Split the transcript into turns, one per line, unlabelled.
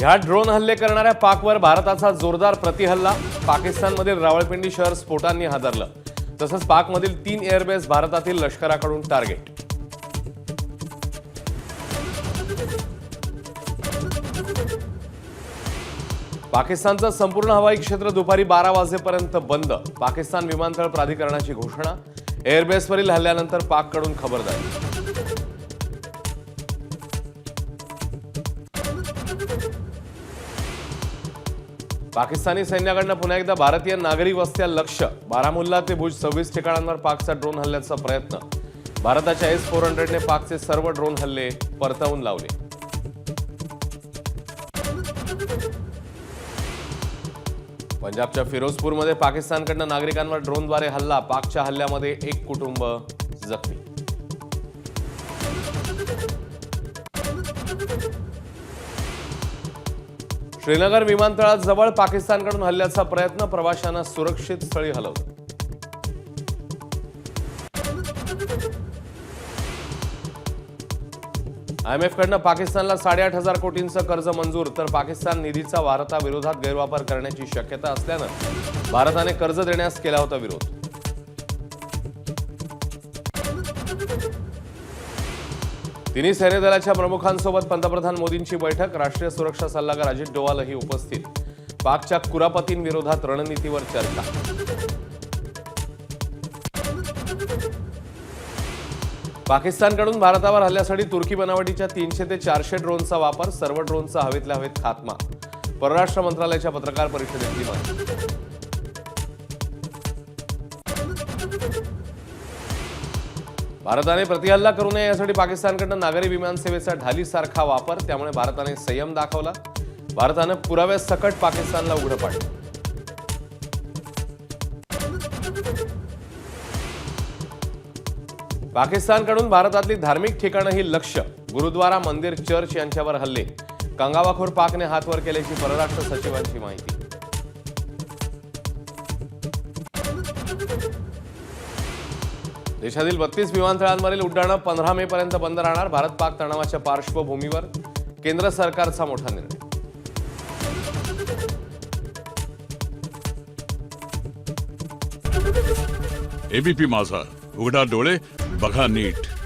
ह्या ड्रोन हल्ले करणाऱ्या पाकवर भारताचा जोरदार प्रतिहल्ला. पाकिस्तानमधील रावळपिंडी शहर स्फोटांनी हादरलं. तसंच पाकमधील तीन एअरबेस भारतातील लष्कराकडून टार्गेट. पाकिस्तानचं संपूर्ण हवाई क्षेत्र दुपारी बारा वाजेपर्यंत बंद. पाकिस्तान विमानतळ प्राधिकरणाची घोषणा. एअरबेसवरील हल्ल्यानंतर पाककडून खबरदारी. पाकिस्तानी सैन्याकडनं पुन्हा एकदा भारतीय नागरिक वस्त्या लक्ष बारामुल्ला ते भुज सव्वीस ठिकाणांवर पाकचा ड्रोन हल्ल्याचा प्रयत्न. भारताच्या एस फोर हंड्रेडने पाकचे सर्व ड्रोन हल्ले परतवून लावले. पंजाबच्या फिरोजपूरमध्ये पाकिस्तानकडनं नागरिकांवर ड्रोनद्वारे हल्ला पाकच्या हल्ल्यामध्ये एक कुटुंब जखमी. श्रीनगर विमानतळाजवळ पाकिस्तानकडून हल्ल्याचा प्रयत्न प्रवाशांना सुरक्षित स्थळी हलवलं. आयएमएफ कडनं पाकिस्तानला साडेआठ हजार कोटींचं कर्ज मंजूर तर पाकिस्तान निधीचा भारताविरोधात गैरवापर करण्याची शक्यता असल्यानं भारताने कर्ज देण्यास केला होता विरोध. तिन्ही सैन्य दलाच्या प्रमुखांसोबत पंतप्रधान मोदींची बैठक राष्ट्रीय सुरक्षा सल्लागार अजित डोवालही उपस्थित. पाकच्या कुरापतींविरोधात रणनीतीवर चर्चा. पाकिस्तानकडून भारतावर हल्ल्यासाठी तुर्की बनावटीच्या तीनशे ते चारशे ड्रोनचा वापर सर्व ड्रोनचा हवेतल्या हवेत खात्मा. परराष्ट्र मंत्रालयाच्या पत्रकार परिषदेत माहिती. भारताने प्रतिहल्ला करू नये यासाठी पाकिस्तानकडनं नागरी विमानसेवेचा ढालीसारखा वापर त्यामुळे भारताने संयम दाखवला. भारतानं पुराव्यासकट पाकिस्तानला उघडं पाडलं. पाकिस्तानकडून भारतातली धार्मिक ठिकाणं ही लक्ष गुरुद्वारा मंदिर चर्च यांच्यावर हल्ले. कंगावाखोर पाकने हातवर केल्याची परराष्ट्र सचिवांची माहिती. देशातील बत्तीस विमानतळांवरील उड्डाणं पंधरा मे पर्यंत बंद राहणार. भारत पाक तणावाच्या पार्श्वभूमीवर केंद्र सरकारचा मोठा निर्णय.
एबीपी माझा. उघडा डोळे बघा नीट.